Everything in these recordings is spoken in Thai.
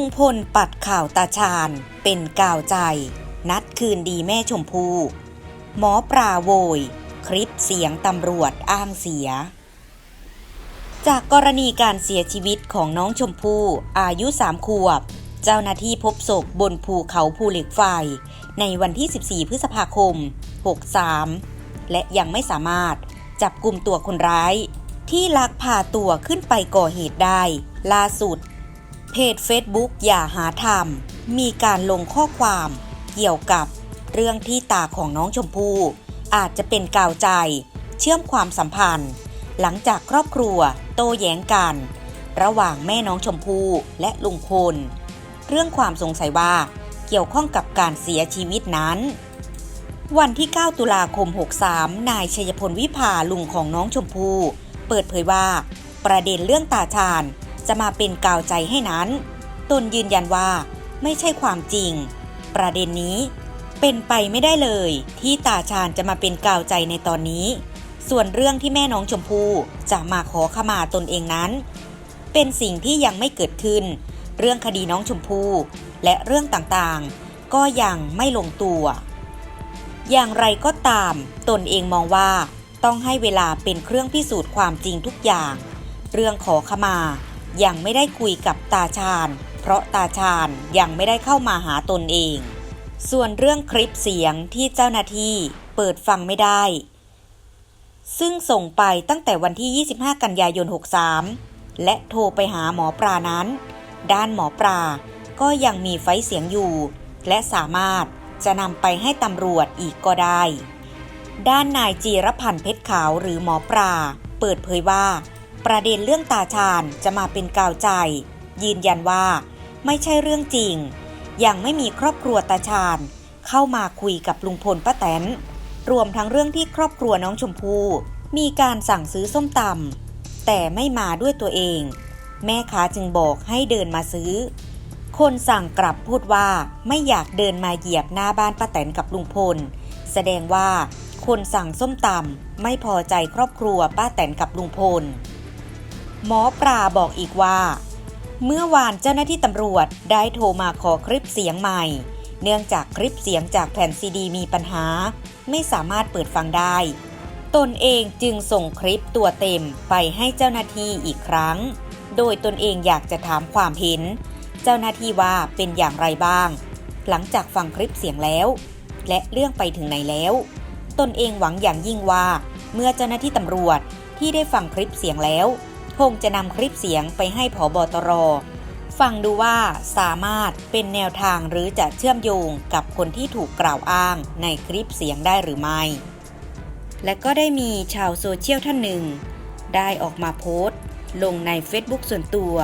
งพลปัดข่าวตาชาญ เป็นกาวใจ นัดคืนดีแม่ชมพู่หมอปลาโวย คลิปเสียงตำรวจอ้างเสีย จากกรณีการเสียชีวิตของน้องชมพู่อายุสามขวบ เจ้าหน้าที่พบศพบนภูเขาภูเหล็กไฟ ในวันที่ 14 พฤษภาคม 63 และยังไม่สามารถจับกลุ่มตัวคนร้าย ที่ลักพาตัวขึ้นไปก่อเหตุได้ล่าสุด เพจ Facebook อย่าหาทำมีการลงข้อความเกี่ยวกับเรื่องที่ตาของน้องชมพู่อาจจะเป็นกาวใจ เชื่อมความสัมพันธ์ หลังจากครอบครัวโต้แย้งกัน ระหว่างแม่น้องชมพู่และลุงพลเรื่องความสงสัยว่าเกี่ยวข้องกับการเสียชีวิตนั้น วันที่ 9 ตุลาคม 63 นายชัยพลวิภาลุงของน้องชมพู่เปิดเผยว่า ประเด็นเรื่องตาชาญ จะมาเป็นกาวใจให้นั้น ตนยืนยันว่าไม่ใช่ความจริง ประเด็นนี้เป็นไปไม่ได้เลย ที่ตาชาญจะมาเป็นกาวใจในตอนนี้ ส่วนเรื่องที่แม่น้องชมพู่จะมาขอขมาตนเองนั้น เป็นสิ่งที่ยังไม่เกิดขึ้น เรื่องคดีน้องชมพู่และเรื่องต่างๆ ก็ยังไม่ลงตัว อย่างไรก็ตาม ตนเองมองว่าต้องให้เวลาเป็นเครื่องพิสูจน์ความจริงทุกอย่าง เรื่องขอขมา ยังไม่ได้คุยกับตาชาญ เพราะตาชาญยังไม่ได้เข้ามาหาตนเอง ส่วนเรื่องคลิปเสียงที่เจ้าหน้าที่เปิดฟังไม่ได้ ซึ่งส่งไปตั้งแต่วันที่ 25 กันยายน 63 และโทรไปหาหมอปลานั้น ด้านหมอปลาก็ยังมีไฟเสียงอยู่ และสามารถจะนำไปให้ตำรวจอีกก็ได้ ด้านนายจีรพันธ์เพชรขาวหรือหมอปลาเปิดเผยว่า ประเด็นเรื่องตาชาญจะมาเป็นกาวใจ ยืนยันว่า ไม่ใช่เรื่องจริง ยังไม่มีครอบครัวตาชาญเข้ามาคุยกับลุงพลป้าแตน รวมทั้งเรื่องที่ครอบครัวน้องชมพู่มีการสั่งซื้อส้มตำแต่ไม่มาด้วยตัวเอง แม่ค้าจึงบอกให้เดินมาซื้อ คนสั่งกลับพูดว่าไม่อยากเดินมาเหยียบหน้าบ้านป้าแตนกับลุงพล แสดงว่าคนสั่งส้มตำไม่พอใจครอบครัวป้าแตนกับลุงพล หมอปลาบอกอีกว่า เมื่อวานเจ้าหน้าที่ตำรวจได้โทรมาขอคลิปเสียงใหม่ เนื่องจากคลิปเสียงจากแผ่นซีดีมีปัญหา ไม่สามารถเปิดฟังได้ ตนเองจึงส่งคลิปตัวเต็มไปให้เจ้าหน้าที่อีกครั้ง โดยตนเองอยากจะถามความเห็น เจ้าหน้าที่ว่าเป็นอย่างไรบ้าง หลังจากฟังคลิปเสียงแล้ว และเรื่องไปถึงไหนแล้ว ตนเองหวังอย่างยิ่งว่า เมื่อเจ้าหน้าที่ตำรวจที่ได้ฟังคลิปเสียงแล้ว คงจะนำคลิปเสียงไปให้ผอบอตร ฟังดูว่าสามารถเป็นแนวทางหรือจะเชื่อมโยงกับคนที่ถูกกล่าวอ้างในคลิปเสียงได้หรือไม่ และก็ได้มีชาวโซเชียลท่านหนึ่ง ได้ออกมาโพสต์ ลงใน Facebook ส่วนตัว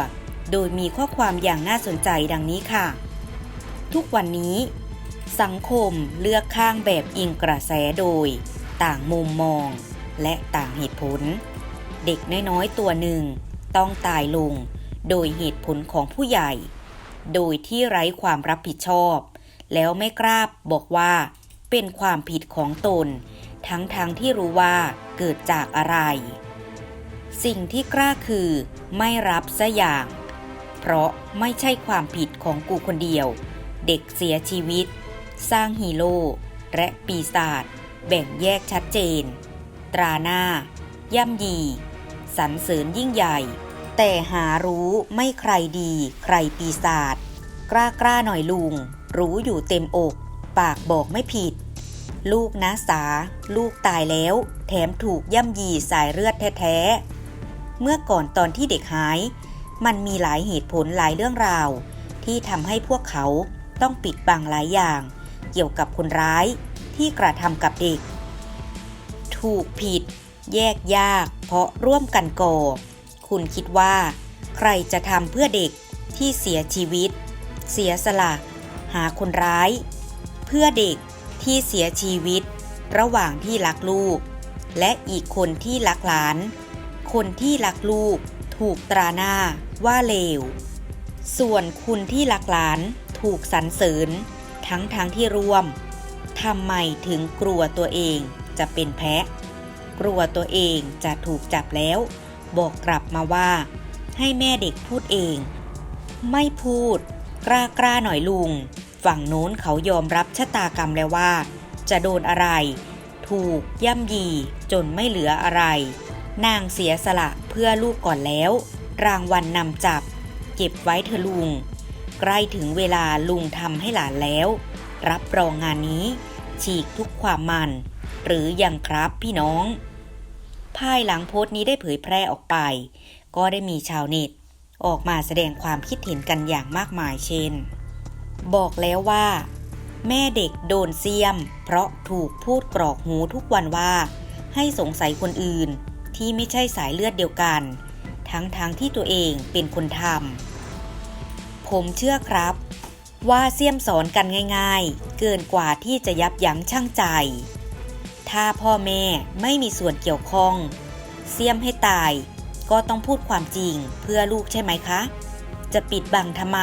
โดยมีข้อความอย่างน่าสนใจดังนี้ค่ะ ทุกวันนี้ สังคมเลือกข้างแบบอิงกระแสโดย ต่างมุมมอง และต่างเหตุผล เด็กน้อยๆตัวหนึ่ง ต้องตายลง โดยเหตุผลของผู้ใหญ่ โดยที่ไร้ความรับผิดชอบ แล้วไม่กล้าบบอกว่า เป็นความผิดของตน ทั้งๆทที่รู้ว่าเกิดจากอะไร สิ่งที่กล้าคือไม่รับซะอย่าง เพราะไม่ใช่ความผิดของกูคนเดียว เด็กเสียชีวิต สร้างฮีโร่และปีศาจแบ่งแยกชัดเจน ตราหน้า ย่ำยี สรรเสริญยิ่งใหญ่ แต่หารู้ไม่ใครดีใครปีศาจกล้ากล้าหน่อยลุง รู้อยู่เต็มอก ปากบอกไม่ผิด ลูกนะสา ลูกตายแล้ว แถมถูกย่ำยีสายเลือดแท้ๆ เมื่อก่อนตอนที่เด็กหาย มันมีหลายเหตุผลหลายเรื่องราว ที่ทำให้พวกเขาต้องปิดบังหลายอย่าง เกี่ยวกับคนร้ายที่กระทำกับเด็ก ถูกผิด แยกยากเพราะร่วมกันก่อคุณคิดว่า ใครจะทำเพื่อเด็กที่เสียชีวิต เสียสละ หาคนร้าย เพื่อเด็กที่เสียชีวิต ระหว่างที่รักลูก และอีกคนที่รักหลาน คนที่รักลูก ถูกตราหน้าว่าเลว ส่วนคุณที่รักหลานถูกสรรเสริญ ทั้งทางที่ร่วมทำไมถึงกลัวตัวเองจะเป็นแพะ กลัวตัวเองจะถูกจับแล้ว บอกกลับมาว่า ให้แม่เด็กพูดเอง ไม่พูด กล้ากล้าหน่อยลุง ฝั่งโน้นเขายอมรับชะตากรรมแล้วว่า จะโดนอะไร ถูกย่ำยีจนไม่เหลืออะไร นางเสียสละเพื่อลูกก่อนแล้ว รางวัลนำจับ เก็บไว้เถอลุง ใกล้ถึงเวลาลุงทำให้หลานแล้ว รับรองงานนี้ ฉีกทุกความมันหรือยังครับพี่น้อง ภายหลังโพสต์นี้ได้เผยแพร่ออกไป ก็ได้มีชาวเน็ตออกมาแสดงความคิดเห็นกันอย่างมากมายเช่น บอกแล้วว่า แม่เด็กโดนเสียม เพราะถูกพูดกรอกหูทุกวันว่า ให้สงสัยคนอื่นที่ไม่ใช่สายเลือดเดียวกัน ทั้งๆทที่ตัวเองเป็นคนทำผมเชื่อครับ ว่าเสียมสอนกันง่าย ๆ เกินกว่าที่จะยับยั้งชั่งใจ ถ้าพ่อแม่ไม่มีส่วนเกี่ยวข้อง เสียมให้ตาย ก็ต้องพูดความจริงเพื่อลูกใช่ไหมคะ จะปิดบังทำไม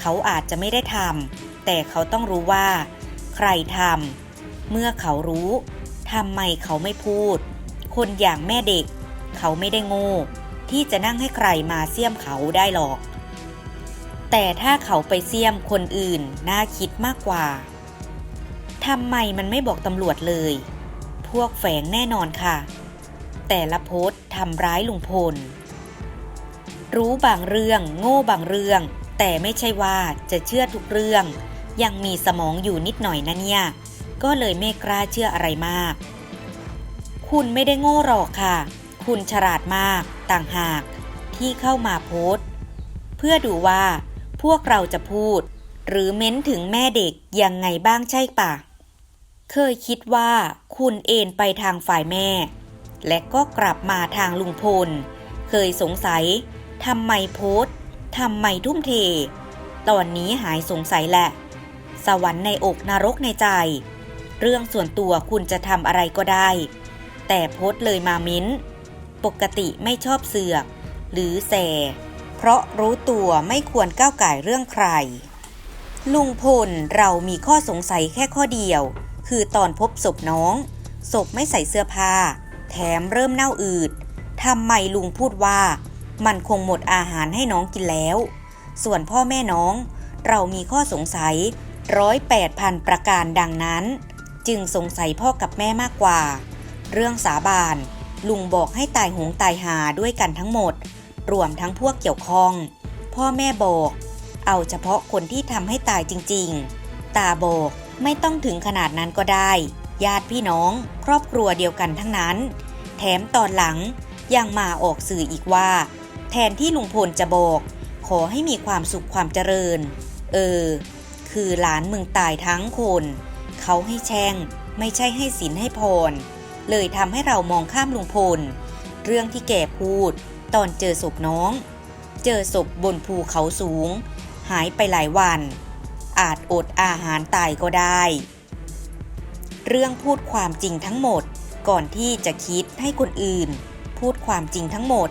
เขาอาจจะไม่ได้ทำแต่เขาต้องรู้ว่า ใครทำเมื่อเขารู้ทำไมเขาไม่พูด คนอย่างแม่เด็ก เขาไม่ได้โง่ที่จะนั่งให้ใครมาเสี่ยมเขาได้หรอก แต่ถ้าเขาไปเสี่ยมคนอื่นน่าคิดมากกว่าทำไมมันไม่บอกตำรวจเลย พวกแฝงแน่นอนค่ะ แต่ละโพสต์ทำร้ายลุงพล รู้บางเรื่อง โง่บางเรื่อง แต่ไม่ใช่ว่าจะเชื่อทุกเรื่อง ยังมีสมองอยู่นิดหน่อยนะเนี่ย ก็เลยไม่กล้าเชื่ออะไรมาก คุณไม่ได้โง่หรอกค่ะ คุณฉลาดมากต่างหากที่เข้ามาโพสต์ เพื่อดูว่าพวกเราจะพูด หรือเม้นถึงแม่เด็กยังไงบ้างใช่ปะ เคยคิดว่าคุณเอนไปทางฝ่ายแม่ และก็กลับมาทางลุงพล เคยสงสัยทำไมโพสทำไมทุ่มเท ตอนนี้หายสงสัยแหละ สวรรค์ในอกนรกในใจ เรื่องส่วนตัวคุณจะทำอะไรก็ได้ แต่โพสเลยมามิ้น ปกติไม่ชอบเสือก หรือแสเพราะรู้ตัวไม่ควรก้าวไก่เรื่องใคร ลุงพลเรามีข้อสงสัยแค่ข้อเดียว คือตอนพบศพน้อง ศพไม่ใส่เสื้อผ้า แถมเริ่มเน่าอืดทำไมลุงพูดว่า มันคงหมดอาหารให้น้องกินแล้ว ส่วนพ่อแม่น้อง เรามีข้อสงสัยร้อยแปดพันประการดังนั้น จึงสงสัยพ่อกับแม่มากกว่า เรื่องสาบานลุงบอกให้ตายหงตายหาด้วยกันทั้งหมด รวมทั้งพวกเกี่ยวข้อง พ่อแม่บอก เอาเฉพาะคนที่ทำให้ตายจริง ๆ ตาบอก ไม่ต้องถึงขนาดนั้นก็ได้ ญาติพี่น้อง ครอบครัวเดียวกันทั้งนั้น แถมตอนหลังยังมาออกสื่ออีกว่า แทนที่ลุงพลจะบอก ขอให้มีความสุขความเจริญ เออ คือหลานมึงตายทั้งคน เขาให้แช่ง ไม่ใช่ให้สินให้พร เลยทำให้เรามองข้ามลุงพล เรื่องที่แกพูด ตอนเจอศพน้อง เจอศพบนภูเขาสูง หายไปหลายวัน อาจอดอาหารตายก็ได้ เรื่องพูดความจริงทั้งหมดก่อนที่จะคิดให้คนอื่น พูดความจริงทั้งหมด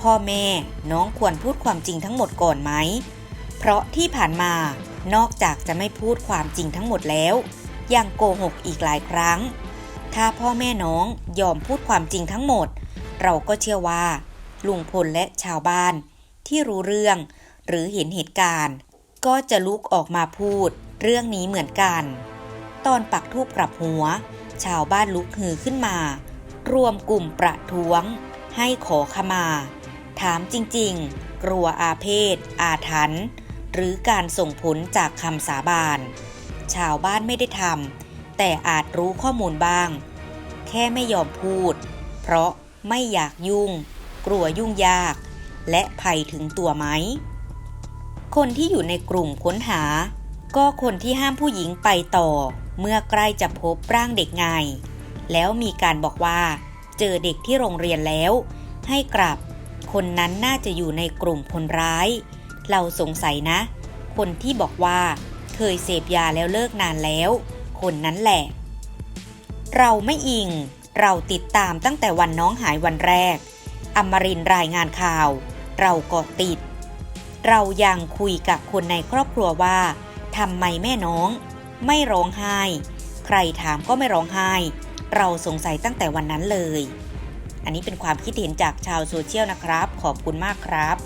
พ่อแม่น้องควรพูดความจริงทั้งหมดก่อนไหม เพราะที่ผ่านมานอกจากจะไม่พูดความจริงทั้งหมดแล้ว ยังโกหกอีกหลายครั้ง ถ้าพ่อแม่น้องยอมพูดความจริงทั้งหมด เราก็เชื่อว่า ลุงพลและชาวบ้าน ที่รู้เรื่องหรือเห็นเหตุการณ์ ก็จะลุกออกมาพูด เรื่องนี้เหมือนกัน ตอนปักทูบกลับหัว ชาวบ้านลุกฮือขึ้นมา รวมกลุ่มประท้วง ให้ขอขมา ถามจริงๆ กลัวอาเพศ อาถรรพ์หรือการส่งผลจากคำสาบาน ชาวบ้านไม่ได้ทำแต่อาจรู้ข้อมูลบ้าง แค่ไม่ยอมพูด เพราะไม่อยากยุ่ง กลัวยุ่งยาก และภัยถึงตัวไหม คนที่อยู่ในกลุ่มค้นหา ก็คนที่ห้ามผู้หญิงไปต่อ เมื่อใกล้จะพบร่างเด็กไง แล้วมีการบอกว่า เจอเด็กที่โรงเรียนแล้ว ให้กลับ คนนั้นน่าจะอยู่ในกลุ่มคนร้าย เราสงสัยนะ คนที่บอกว่าเคยเสพยาแล้วเลิกนานแล้ว คนนั้นแหละ เราไม่อิง เราติดตามตั้งแต่วันน้องหายวันแรก อมรินรายงานข่าว เราก็ติด เรายังคุยกับคนในครอบครัวว่าทำไมแม่น้อง ไม่ร้องไห้ ใครถามก็ไม่ร้องไห้ เราสงสัยตั้งแต่วันนั้นเลย อันนี้เป็นความคิดเห็นจากชาวโซเชียลนะครับ ขอบคุณมากครับ